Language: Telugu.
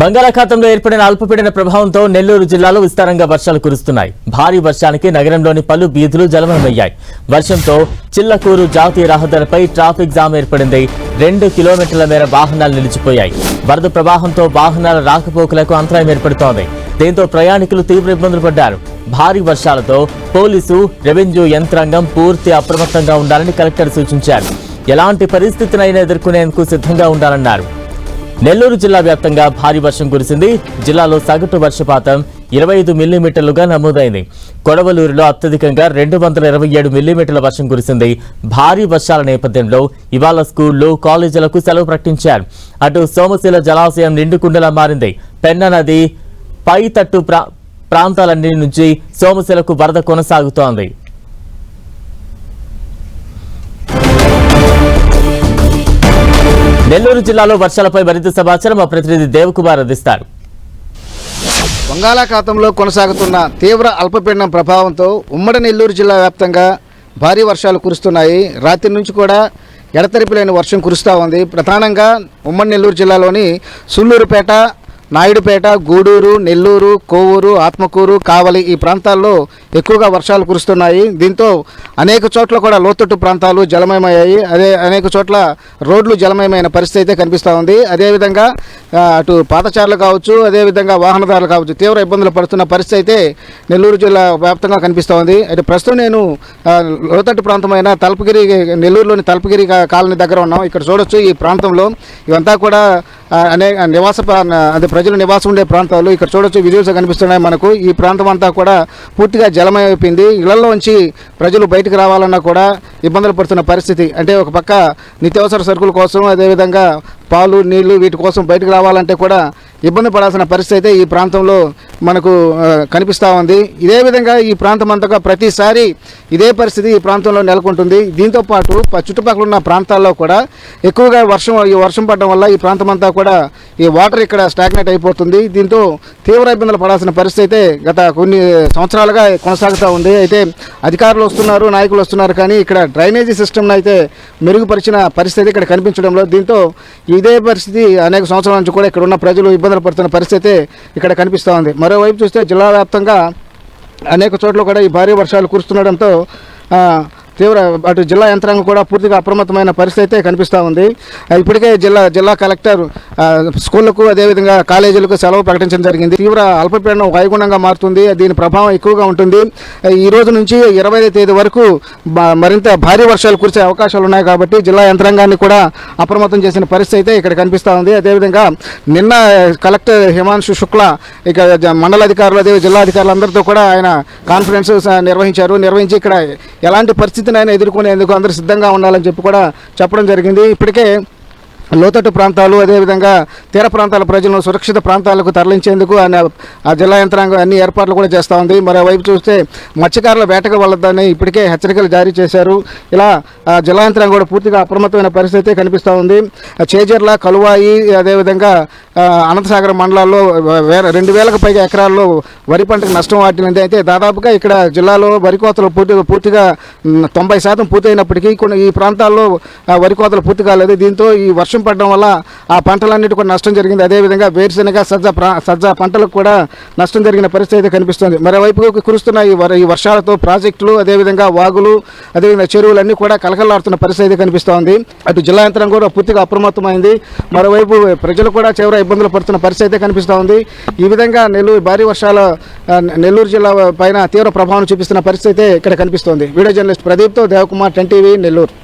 బంగాళాఖాతంలో ఏర్పడిన అల్పపీడన ప్రభావంతో నెల్లూరు జిల్లాలో విస్తారంగా వర్షాలు కురుస్తున్నాయి. భారీ వర్షానికి నగరంలోని పలు బీధులు జలమయమయ్యాయి. వర్షంతో చిల్లకూరు జాతీయ రహదారిపై ట్రాఫిక్ జామ్ ఏర్పడింది. రెండు కిలోమీటర్ల మేర వాహనాలు నిలిచిపోయాయి. వరద ప్రవాహంతో వాహనాల రాకపోకలకు అంతరాయం ఏర్పడుతోంది. దీంతో ప్రయాణికులు తీవ్ర ఇబ్బందులు పడ్డారు. భారీ వర్షాలతో పోలీసు రెవెన్యూ యంత్రాంగం పూర్తి అప్రమత్తంగా ఉండాలని కలెక్టర్ సూచించారు. ఎలాంటి పరిస్థితినైనా ఎదుర్కొనేందుకు సిద్ధంగా ఉండాలన్నారు. నెల్లూరు జిల్లా వ్యాప్తంగా భారీ వర్షం కురిసింది. జిల్లాలో సగటు వర్షపాతం ఇరవై ఐదు మిల్లీమీటర్లుగా నమోదైంది. కొడవలూరులో అత్యధికంగా రెండు వందల ఇరవై ఏడు మిల్లీమీటర్ల వర్షం కురిసింది. భారీ వర్షాల నేపథ్యంలో ఇవాళ స్కూళ్ళు కాలేజీలకు సెలవు ప్రకటించారు. అటు సోమశిల జలాశయం నిండుకుండలా మారింది. పెన్న నది పై తట్టు ప్రా ప్రాంతాలన్నిటి నుంచి సోమశిలకు వరద కొనసాగుతోంది. నెల్లూరు జిల్లాలో వర్షాలపై మరింత సమాచారం మా ప్రతినిధి దేవకుమార్ అందిస్తారు. బంగాళాఖాతంలో కొనసాగుతున్న తీవ్ర అల్పపీడనం ప్రభావంతో ఉమ్మడి నెల్లూరు జిల్లా వ్యాప్తంగా భారీ వర్షాలు కురుస్తున్నాయి. రాత్రి నుంచి కూడా ఎడతెరిపి లేని వర్షం కురుస్తూ ఉంది. ప్రధానంగా ఉమ్మడి నెల్లూరు జిల్లాలోని సుళ్ళూరుపేట నాయుడుపేట గూడూరు నెల్లూరు కోవూరు ఆత్మకూరు కావలి ఈ ప్రాంతాల్లో ఎక్కువగా వర్షాలు కురుస్తున్నాయి. దీంతో అనేక చోట్ల కూడా లోతట్టు ప్రాంతాలు జలమయమయ్యాయి. అదే అనేక చోట్ల రోడ్లు జలమయమైన పరిస్థితి అయితే కనిపిస్తూ ఉంది. అదేవిధంగా అటు పాదచారులు కావచ్చు అదేవిధంగా వాహనదారులు కావచ్చు తీవ్ర ఇబ్బందులు పడుతున్న పరిస్థితి అయితే నెల్లూరు జిల్లా వ్యాప్తంగా కనిపిస్తూ ఉంది. అయితే ప్రస్తుతం నేను లోతట్టు ప్రాంతమైన తలపగిరి నెల్లూరులోని తలపగిరి కాలనీ దగ్గర ఉన్నాం. ఇక్కడ చూడొచ్చు ఈ ప్రాంతంలో. ఇవంతా కూడా అనేక నివాస ప్రా- అదే ప్రజలు నివాసం ఉండే ప్రాంతాలు ఇక్కడ చూడొచ్చు విజువల్స్ కనిపిస్తున్నాయి మనకు. ఈ ప్రాంతం అంతా కూడా పూర్తిగా జలమయమైపోయింది. ఇళ్ళలోంచి ప్రజలు బయటకు రావాలన్నా కూడా ఇబ్బందులు పడుతున్న పరిస్థితి. అంటే ఒక పక్క నిత్యావసర సరుకుల కోసం అదేవిధంగా పాలు నీళ్ళు వీటి కోసం బయటకు రావాలంటే కూడా ఇబ్బంది పడాల్సిన పరిస్థితి అయితే ఈ ప్రాంతంలో మనకు కనిపిస్తూ ఉంది. ఇదే విధంగా ఈ ప్రాంతం అంతగా ప్రతిసారి ఇదే పరిస్థితి ఈ ప్రాంతంలో నెలకొంటుంది. దీంతో పాటు చుట్టుపక్కల ఉన్న ప్రాంతాల్లో కూడా ఎక్కువగా వర్షం ఈ వర్షం పడడం వల్ల ఈ ప్రాంతం అంతా కూడా ఈ వాటర్ ఇక్కడ స్టాగ్నేట్ అయిపోతుంది. దీంతో తీవ్ర ఇబ్బందులు పడాల్సిన పరిస్థితి అయితే గత కొన్ని సంవత్సరాలుగా కొనసాగుతూ ఉంది. అయితే అధికారులు వస్తున్నారు నాయకులు వస్తున్నారు కానీ ఇక్కడ డ్రైనేజీ సిస్టమ్ను అయితే మెరుగుపరిచిన పరిస్థితి ఇక్కడ కనిపించడంలో దీంతో ఇదే పరిస్థితి అనేక సంవత్సరాల నుంచి కూడా ఇక్కడ ఉన్న ప్రజలు ఇబ్బందులు పడుతున్న పరిస్థితి ఇక్కడ కనిపిస్తూ ఉంది. మరోవైపు చూస్తే జిల్లా వ్యాప్తంగా అనేక చోట్ల కూడా ఈ భారీ వర్షాలు కురుస్తుండడంతో తీవ్ర అటు జిల్లా యంత్రాంగం కూడా పూర్తిగా అప్రమత్తమైన పరిస్థితి అయితే కనిపిస్తూ ఉంది. ఇప్పటికే జిల్లా జిల్లా కలెక్టర్ స్కూళ్ళకు అదేవిధంగా కాలేజీలకు సెలవు ప్రకటించడం జరిగింది. తీవ్ర అల్పపీడనం వాయుగుణంగా మారుతుంది. దీని ప్రభావం ఎక్కువగా ఉంటుంది. ఈ రోజు నుంచి ఇరవై తేదీ వరకు మరింత భారీ వర్షాలు కురిసే అవకాశాలు ఉన్నాయి కాబట్టి జిల్లా యంత్రాంగాన్ని కూడా అప్రమత్తం చేసిన పరిస్థితి అయితే ఇక్కడ కనిపిస్తూ ఉంది. అదేవిధంగా నిన్న కలెక్టర్ హిమాంశు శుక్లా ఇక మండలాధికారులు అధికారులు అదే జిల్లా అధికారులందరితో కూడా ఆయన కాన్ఫరెన్స్ నిర్వహించారు. నిర్వహించి ఇక్కడ ఎలాంటి పరిస్థితి పరిస్థితిని ఆయన ఎదుర్కొనేందుకు అందరూ సిద్ధంగా ఉండాలని చెప్పి కూడా చెప్పడం జరిగింది. ఇప్పటికే లోతట్టు ప్రాంతాలు అదేవిధంగా తీర ప్రాంతాల ప్రజలను సురక్షిత ప్రాంతాలకు తరలించేందుకు ఆ జిల్లా యంత్రాంగం అన్ని ఏర్పాట్లు కూడా చేస్తూ ఉంది. మరోవైపు చూస్తే మత్స్యకారుల వేటకు వెళ్ళొద్దని ఇప్పటికే హెచ్చరికలు జారీ చేశారు. ఇలా ఆ జిల్లా యంత్రాంగం కూడా పూర్తిగా అప్రమత్తమైన పరిస్థితి కనిపిస్తూ ఉంది. చేజర్ల కలువాయి అదేవిధంగా అనంతసాగర్ మండలాల్లో వేరే రెండు వేలకు పైగా ఎకరాల్లో వరి పంటకు నష్టం వాటినది అయితే దాదాపుగా ఇక్కడ జిల్లాలో వరి కోతలు పూర్తిగా పూర్తిగా తొంభై శాతం పూర్తయినప్పటికీ కొన్ని ఈ ప్రాంతాల్లో వరి కోతలు పూర్తి కాలేదు. దీంతో ఈ వర్షం పడడం వల్ల ఆ పంటలన్నిటి కూడా నష్టం జరిగింది. అదేవిధంగా వేరుశెనగ సజ్జ సజ్జ పంటలకు కూడా నష్టం జరిగిన పరిస్థితి అయితే కనిపిస్తుంది. మరోవైపు కురుస్తున్న ఈ ఈ వర్షాలతో ప్రాజెక్టులు అదేవిధంగా వాగులు అదేవిధంగా చెరువులన్నీ కూడా కలకలాడుతున్న పరిస్థితి అయితే కనిపిస్తోంది. అటు జిల్లా యంత్రం కూడా పూర్తిగా అప్రమత్తమైంది. మరోవైపు ప్రజలు కూడా తీవ్ర ఇబ్బందులు పడుతున్న పరిస్థితి అయితే కనిపిస్తోంది. ఈ విధంగా నెల్లూరు భారీ వర్షాల నెల్లూరు జిల్లా పైన తీవ్ర ప్రభావం చూపిస్తున్న పరిస్థితి అయితే ఇక్కడ కనిపిస్తోంది. వీడియో జర్నలిస్ట్ ప్రదీప్తో దేవకుమార్ టెన్ టీవీ నెల్లూరు.